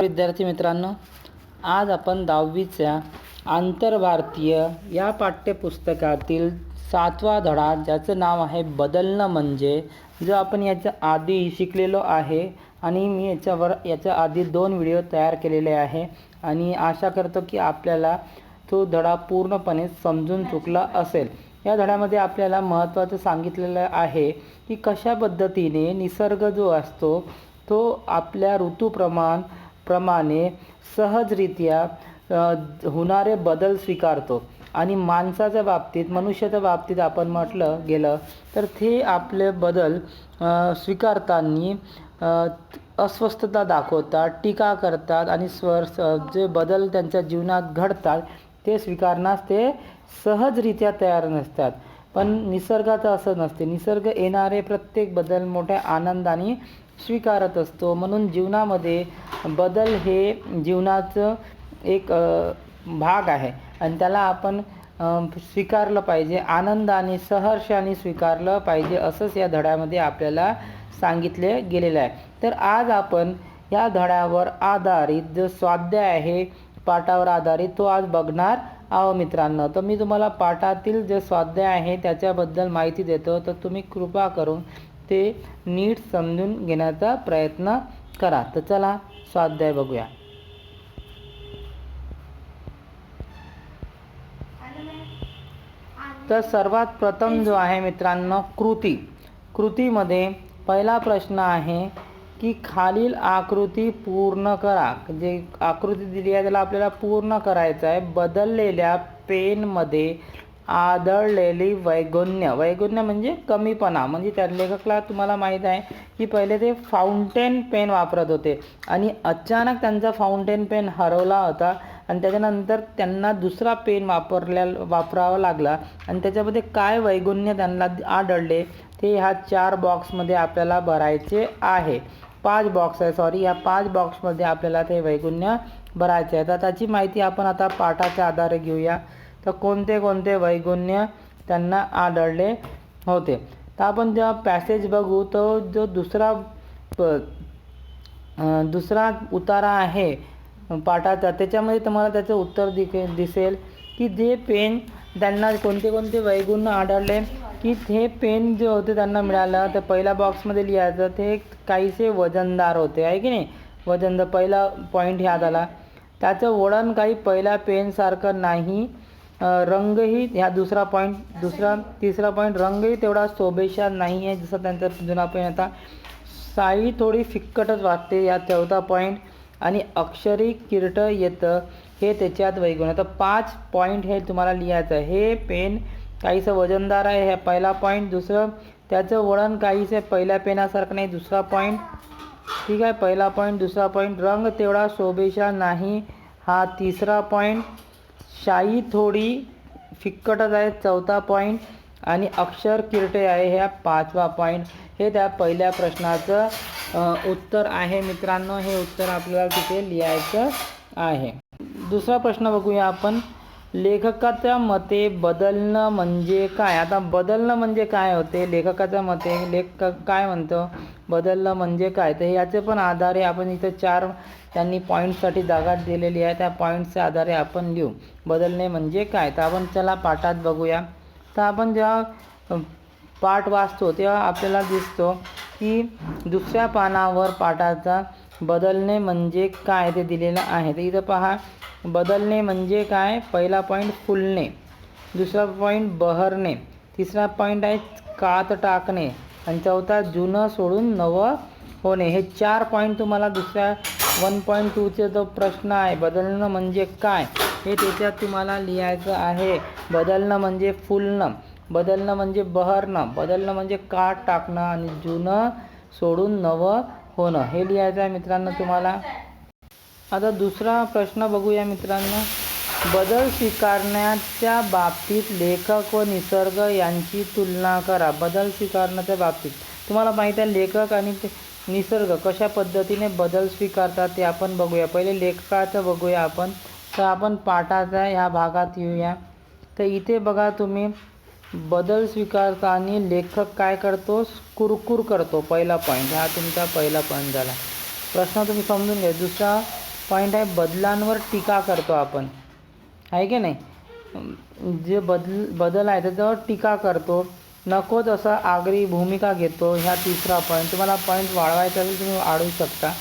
विद्यार्थी मित्रांनो आज आपण दहावीच्या आंतरभारतीय या पाठ्यपुस्तकातील सातवा धडा ज्याचं नाव आहे बदलणं म्हणजे जो आपण याच्या आधी शिकलेलो आहे आणि मी याच्यावर याच्या आधी दोन व्हिडिओ तयार केलेले आहे आणि आशा करतो की आपल्याला तो धडा पूर्णपणे समजून चुकला असेल. या धड्यामध्ये आपल्याला महत्त्वाचं सांगितलेलं आहे की कशा पद्धतीने निसर्ग जो असतो तो आपल्या ऋतूप्रमाण प्रमाणे सहजरित्या होणारे बदल स्वीकारतो. आणि माणसाच्या बाबतीत मनुष्याच्या बाबतीत आपण म्हटलं गेलं तर ते आपले बदल स्वीकारताना अस्वस्थता दाखवतात टीका करतात आणि स्वर जे बदल त्यांच्या जीवनात घडतात ते स्वीकारण्यास ते सहजरित्या तयार नसतात. पण निसर्गाचं असं नसते. निसर्ग येणारे प्रत्येक बदल मोठ्या आनंदाने स्वीकारत असतो. म्हणून जीवनामध्ये बदल हे जीवनाचं एक भाग आहे. आणि त्याला आपण स्वीकारलं पाहिजे. आनंदाने सहर्षाने स्वीकारलं पाहिजे असंच या धड्यामध्ये आपल्याला सांगितले गेलेलं आहे. तर आज आपण या धड्यावर आधारित जो स्वाध्याय आहे पाठावर आधारित तो आज बघणार आहो मित्रांनो. तर मी तुम्हाला पाठातील जे स्वाध्याय आहे त्याच्याबद्दल माहिती देतो. तर तुम्ही कृपा करून ते नीट समजून घेण्याचा प्रयत्न करा. तर चला स्वाध्याय बघूया. तर सर्वात प्रथम जो आहे मित्रांनो कृती. कृतीमध्ये पहिला प्रश्न आहे की खालील आकृती पूर्ण करा. जे आकृती दिली आहे त्याला आपल्याला पूर्ण करायचं आहे. बदललेल्या पेनमध्ये आदळलेली वैगुण्य. वैगुण्य म्हणजे कमीपणा. म्हणजे त्या लेखकला तुम्हाला माहीत आहे की पहिले ते फाउंटेन पेन वापरत होते. आणि अचानक त्यांचा फाउंटेन पेन हरवला होता. आणि त्याच्यानंतर त्यांना दुसरा पेन वापरल्या वापरावा लागला. आणि त्याच्यामध्ये काय वैगुण्य त्यांना आढळले ते ह्या चार बॉक्समध्ये आपल्याला भरायचे आहे. पाच बॉक्स आहे सॉरी या पाच बॉक्समध्ये आपल्याला ते वैगुण्य भरायचे आहे. तर त्याची माहिती आपण आता पाठाच्या आधारे घेऊया. तर कोणते कोणते वैगुण्य त्यांना आढळले होते. तर आपण जेव्हा पॅसेज बघू तो जो दुसरा प दुसरा उतारा आहे पाठाचा त्याच्यामध्ये तुम्हाला त्याचं उत्तर दिके दिसेल की जे पेन त्यांना कोणते कोणते वैगुण्य आढळले की हे पेन जे होते त्यांना मिळालं तर पहिल्या बॉक्समध्ये लिहायचं ते काहीसे वजनदार होते आहे की नाही? वजनदार पहिला पॉईंट ह्यात आला. त्याचं वळण काही पहिल्या पेनसारखं नाही रंगही ह्या दुसरा पॉईंट दुसरा तिसरा पॉईंट रंगही तेवढा शोभेशा नाही आहे जसं त्यांचा जुना पॉईंट होता. साई थोडी फिक्कटच वाटते या चौथा पॉईंट आणि अक्षरी किरट येतं हे त्याच्यात वैगुण. तर पाच पॉईंट हे तुम्हाला लिहायचं हे पेन काहीसं वजनदार आहे हे पहिला पॉईंट दुसरं त्याचं वळण काहीसं पहिल्या पेनासारखं नाही दुसरा पॉईंट ठीक आहे पहिला पॉईंट दुसरा पॉईंट रंग तेवढा शोभेशा नाही हा तिसरा पॉईंट शाई थोडी फिक्कटच आहे चौथा पॉईंट आणि अक्षर किरटे आहे ह्या पाचवा पॉईंट हे त्या पहिल्या प्रश्नाचं उत्तर आहे मित्रांनो. हे उत्तर आपल्याला तिथे लिहायचं आहे. दुसरा प्रश्न बघूया आपण. लेखकाच्या मते बदलणं म्हणजे काय? आता बदलणं म्हणजे काय होते? लेखकाच्या मते लेखक काय म्हणतो? बदलणं म्हणजे काय? तर याचे पण आधारे आपण इथं चार त्यांनी पॉईंटसाठी जागा दिलेली आहे. त्या पॉईंटच्या आधारे आपण लिहू. बदलणे म्हणजे काय? तर आपण चला पाठात बघूया. तर आपण जेव्हा पाठ वाचतो तेव्हा आपल्याला दिसतो की दुसऱ्या पानावर पाठाचा बदलणे म्हणजे काय ते दिलेलं आहे. तर इथं पहा बदलणे म्हणजे काय? पहिला पॉईंट फुलणे. दुसरा पॉईंट बहरणे. तिसरा पॉईंट आहे कात टाकणे. आणि चौथा जुनं सोडून नवं होणे. हे चार पॉईंट तुम्हाला दुसऱ्या वन पॉईंट टूचे जो प्रश्न आहे बदलणं म्हणजे काय हे त्याच्यात तुम्हाला लिहायचं आहे बदलणं म्हणजे फुलणं बदलणं म्हणजे बहरणं बदलणं म्हणजे काट टाकणं आणि जुनं सोडून नवं होणं हे लिहायचं आहे मित्रांनो तुम्हाला आता दुसरा प्रश्न बघूया मित्रांनो बदल स्वीकारण्याच्या बाबतीत लेखक व निसर्ग यांची तुलना करा बदल स्वीकारण्याच्या बाबतीत तुम्हाला माहीत आहे लेखक आणि ते निसर्ग कशा पद्धतीने बदल स्वीकारतात ते आपण बघूया. पहिले लेखकाचं बघूया आपण. तर आपण पाठाच्या ह्या भागात येऊया. तर इथे बघा तुम्ही बदल स्वीकारताना लेखक काय करतो? कुरकुर करतो. पहिला पॉईंट हा तुमचा पहिला पॉईंट झाला. प्रश्न तुम्ही समजून घ्या. दुसरा पॉईंट आहे बदलांवर टीका करतो आपण. आहे की नाही? जे बदल बदल आहे त्याच्यावर टीका करतो. नको तसा आगरी भूमिका घेतो ह्या तिसरा पॉईंट तुम्हाला पॉईंट वाढवायचा असेल तुम्ही वाढवू शकता.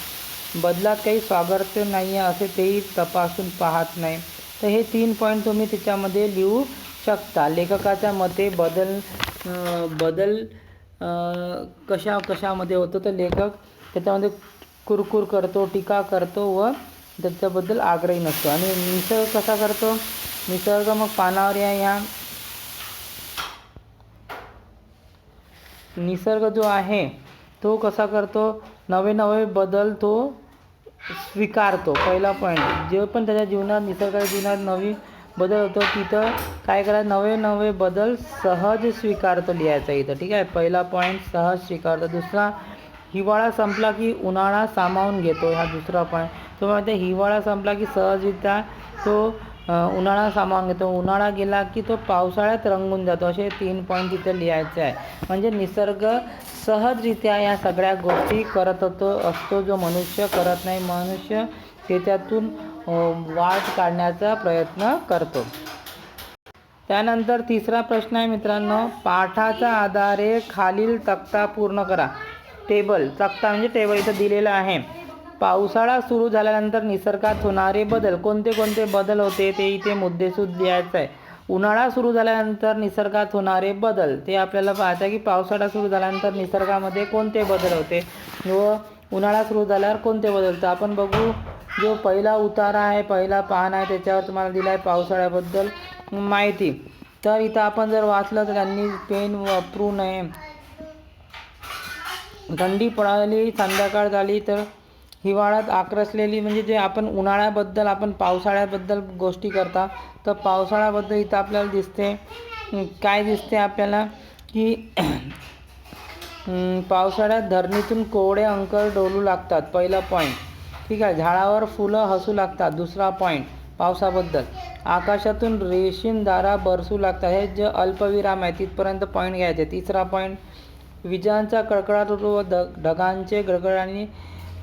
बदलात काही स्वागत नाही आहे असे तेही तपासून पाहत नाही. तर हे तीन पॉईंट तुम्ही त्याच्यामध्ये लिहू शकता. लेखकाच्या मते बदल बदल कशा कशामध्ये होतो तर लेखक त्याच्यामध्ये कुरकुर करतो टीका करतो व त्याच्याबद्दल आग्रही नसतो. आणि निसर्ग कसा करतो? निसर्ग मग पानावर या या. निसर्ग जो आहे तो कसा करतो? नवे नवे बदल तो स्वीकारतो पहिला पॉईंट जे पण त्याच्या जीवनात निसर्गाच्या जीवनात नवी बदल होतो तिथं काय करायचं नवे नवे बदल सहज स्वीकारतो लिहायचा इथं ठीक आहे? पहिला पॉईंट सहज स्वीकारतो. दुसरा हिवाळा संपला की उन्हाळा सामावून घेतो हा दुसरा पॉईंट तो म्हणते हिवाळा संपला की सहजरित्या तो उन्हाळा सामावून घेतो. उन्हाळा गेला की तो पावसाळ्यात रंगून जातो. असे तीन पॉईंट तिथे लिहायचे आहे. म्हणजे निसर्ग सहजरित्या या सगळ्या गोष्टी करत होतो असतो जो मनुष्य करत नाही. मनुष्य त्याच्यातून वाट काढण्याचा प्रयत्न करतो. त्यानंतर तिसरा प्रश्न आहे मित्रांनो. पाठाच्या आधारे खालील तक्ता पूर्ण करा. टेबल तक्ता म्हणजे टेबल इथं दिलेलं आहे. पावसाळा सुरू झाल्यानंतर निसर्गात होणारे बदल कोणते कोणते बदल होते ते इथे मुद्देसूद लिहायचं आहे उन्हाळा सुरू झाल्यानंतर निसर्गात होणारे बदल ते आपल्याला पाहायचं आहे की पावसाळा सुरू झाल्यानंतर निसर्गामध्ये कोणते बदल होते? व उन्हाळा सुरू झाल्यावर कोणते बदल तर आपण बघू जो पहिला उतारा आहे पहिला पान आहे त्याच्यावर तुम्हाला दिला आहे पावसाळ्याबद्दल माहिती. तर इथं आपण जर वाचलं तर त्यांनी पेन वापरू नये. थंडी पडाली संध्याकाळ झाली तर हिवाळ्यात आक्रसलेली म्हणजे जे आपण उन्हाळ्याबद्दल आपण पावसाळ्याबद्दल गोष्टी करता तर पावसाळ्याबद्दल इथं आपल्याला दिसते काय दिसते आपल्याला की पावसाळ्यात धरणीतून कोवळे अंकर डोलू लागतात पहिला पॉईंट ठीक आहे झाडावर फुलं हसू लागतात दुसरा पॉईंट पावसाबद्दल. आकाशातून रेशीम दारा बरसू लागतात हे जे अल्पविराम आहे तिथपर्यंत पॉईंट घ्यायचे. तिसरा पॉईंट विजांचा कडकडाट होतो व ढगांचे गडगडाने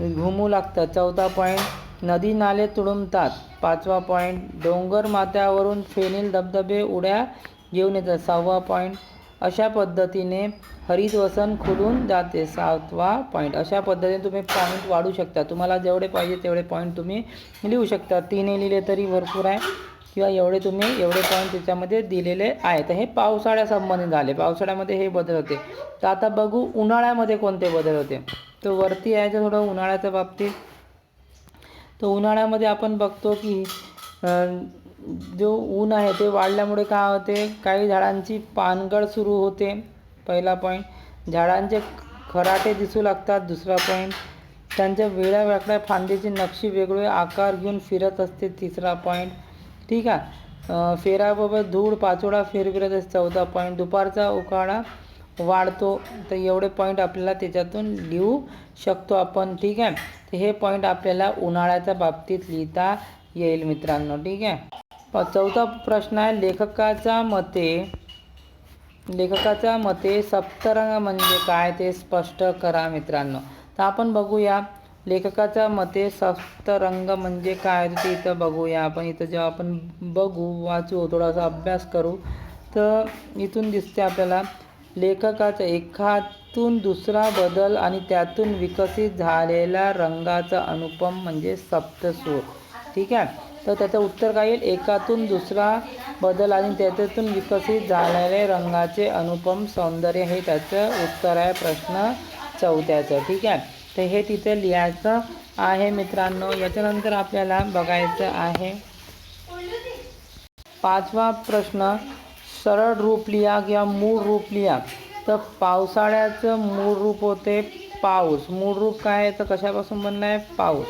घुमू लागतात. चौथा पॉईंट नदी नाले तुडुंबतात पाचवा पॉईंट डोंगर माथ्यावरून फेनील धबधबे उड्या घेऊन येतात. सहावा पॉईंट अशा पद्धतीने हरित वसन खुलून जाते. सातवा पॉईंट अशा पद्धतीने तुम्ही पॉईंट वाढू शकता. तुम्हाला जेवढे पाहिजे तेवढे पॉईंट तुम्ही लिहू शकता. तिने लिहिले तरी भरपूर आहे. किंवा एवढे तुम्ही एवढे पॉईंट त्याच्यामध्ये दिलेले आहेत हे पावसाळ्यासंबंधित झाले. पावसाळ्यामध्ये हे बदल होते. तर आता बघू उन्हाळ्यामध्ये कोणते बदल होते? तर वरती यायचं थोडं उन्हाळ्याच्या बाबतीत. तर उन्हाळ्यामध्ये आपण बघतो की जो ऊन आहे ते वाढल्यामुळे काय होते काही झाडांची पानगळ सुरू होते पहिला पॉईंट झाडांचे खराटे दिसू लागतात दुसरा पॉईंट त्यांच्या वेळ्या वेगळ्या फांदीची नक्षी वेगळे आकार घेऊन फिरत असते तिसरा पॉईंट ठीक आहे? फेराबरोबर धूळ पाचोळा फिरविरत असते चौथा पॉईंट दुपारचा उकाळा वाढतो. तर एवढे पॉईंट आपल्याला त्याच्यातून लिहू शकतो आपण ठीक आहे? तर हे पॉईंट आपल्याला उन्हाळ्याच्या बाबतीत लिहिता येईल मित्रांनो ठीक आहे? चौथा प्रश्न आहे लेखकाच्या मते लेखकाच्या मते सप्तरंग म्हणजे काय ते स्पष्ट करा मित्रांनो. तर आपण बघूया लेखकाच्या मते सप्तरंग म्हणजे काय ते इथं बघूया आपण. इथं जेव्हा आपण बघू वाचू थोडासा अभ्यास करू तर इथून दिसते आपल्याला लेखकाचा एकातून दुसरा बदल आणि त्यातून विकसित झालेला रंगाचा अनुपम म्हणजे सप्तसूर. ठीक आहे? तर त्याचं उत्तर काय येईल? एकातून दुसरा बदल आणि त्याच्यातून विकसित झालेले रंगाचे अनुपम सौंदर्य हे त्याचं उत्तर आहे प्रश्न चौथ्याचं. ठीक आहे? तर हे तिथे लिहायचं आहे मित्रांनो. याच्यानंतर आपल्याला बघायचं आहे. पाचवा प्रश्न. सरळ रूप लिहा किंवा मूळ रूप लिहा. तर पावसाळ्याचं मूळ रूप होते पाऊस. मूळ रूप काय आहे? तर कशापासून बनलं आहे? पाऊस.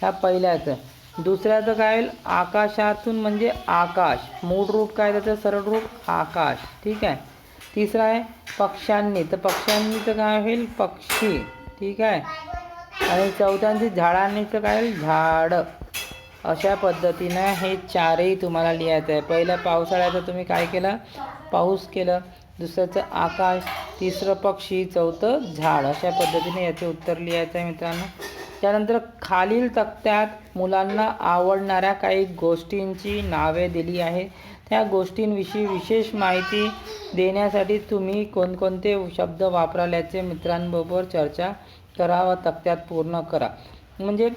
ह्या पहिल्याचं. दुसऱ्याचं काय होईल? आकाशातून म्हणजे आकाश. मूळ रूप काय त्याचं सरळ रूप आकाश. ठीक आहे? तिसरं आहे पक्ष्यांनी. तर पक्ष्यांनीचं काय होईल? पक्षी. ठीक आहे? आणि चौथ्यांची झाडांनीचं काय होईल? झाडं. अशा पद्धतीनं हे चारही तुम्हाला लिहायचं आहे. पहिलं पावसाळ्याचं तुम्ही काय केलं? पाऊस केलं. दुसऱ्याचं आकाश. तिसरं पक्षी. चौथं झाड. अशा पद्धतीने याचे उत्तर लिहायचं आहे मित्रांनो. त्यानंतर खालील तक्त्यात मुलांना आवडणाऱ्या काही गोष्टींची नावे दिली आहे. त्या गोष्टींविषयी विशेष माहिती देण्यासाठी तुम्ही कोणकोणते शब्द वापराल्याचे मित्रांबरोबर चर्चा करा व तक्त्यात पूर्ण करा. म्हणजे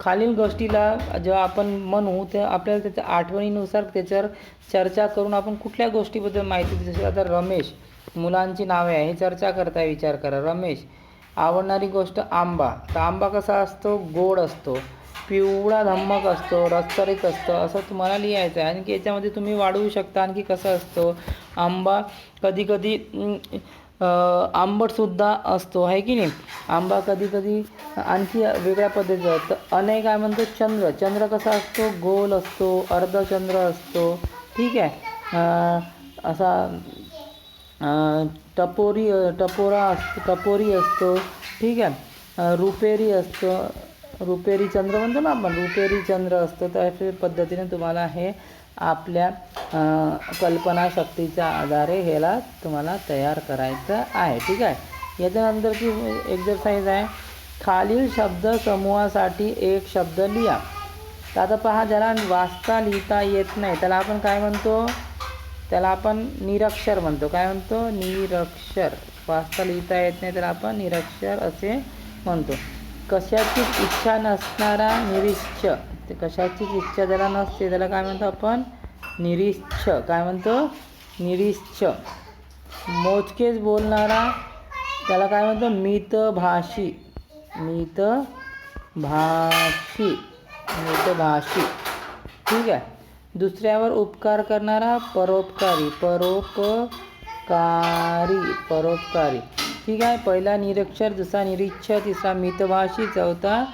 खालील गोष्टीला जेव्हा आपण म्हणू तेव्हा आपल्याला त्याच्या आठवणीनुसार त्याच्यावर चर्चा करून आपण कुठल्या गोष्टीबद्दल माहिती जसे आता रमेश मुलांची नावे आहे हे चर्चा करताय विचार करा. रमेश आवडणारी गोष्ट आंबा. तर आंबा कसा असतो? गोड असतो. पिवळा धम्मक असतो रसचरीत असतो असं तुम्हाला लिहायचं आहे. आणखी याच्यामध्ये तुम्ही वाढवू शकता आणखी कसं असतो? आंबा कधी कधी आंबटसुद्धा असतो आहे की नाही? आंबा कधी कधी आणखी वेगळ्या पद्धतीचा तर अनेक काय म्हणतो चंद्र. चंद्र कसा असतो? गोल असतो अर्धचंद्र असतो. ठीक आहे. असा टपोरी टपोरा असतो टपोरी असतो. ठीक आहे. रुपेरी असतो. रुपेरी चंद्र म्हणतो ना आपण रुपेरी चंद्र असतो. तर अशा पद्धतीने तुम्हाला हे आपल्या कल्पनाशक्तीच्या आधारे ह्याला तुम्हाला तयार करायचं आहे. ठीक आहे? याच्यानंतरची एक्झरसाईज आहे. खालील शब्द समूहासाठी एक शब्द लिहा. तर आता पहा ज्याला वाचता लिहिता येत नाही त्याला आपण काय म्हणतो? त्याला आपण निरक्षर म्हणतो. काय म्हणतो? निरक्षर. वाचता लिहिता येत नाही त्याला आपण निरक्षर असे म्हणतो. कशाचीच इच्छा नसणारा निरीच्छ. ते कशाचीच इच्छा ज्याला नसते त्याला काय म्हणतो आपण? निरीच्छ. काय म्हणतो? निरीच्छ. मोजकेच बोलणारा त्याला काय म्हणतो? मितभाषी. मितभाषी. मितभाषी. ठीक आहे? दुसऱ्यावर उपकार करणारा परोपकारी. परोपकारी. परोपकारी. ठीक आहे. पहिला निरक्षर दुसरा निरीच्छ तिसरा मितभाषी चौथा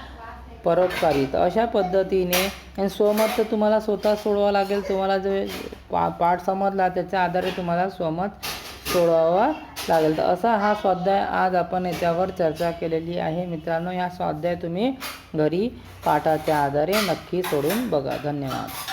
परोपकारी तर अशा पद्धतीने आणि स्वमत तर तुम्हाला स्वतः सोडवावं लागेल. तुम्हाला जे पा पाठ समजला त्याच्या आधारे तुम्हाला स्वमत सोडवावा लागेल. तर असा हा स्वाध्याय आज आपण याच्यावर चर्चा केलेली आहे. मित्रांनो ह्या स्वाध्याय तुम्ही घरी पाठाच्या आधारे नक्की सोडून बघा. धन्यवाद.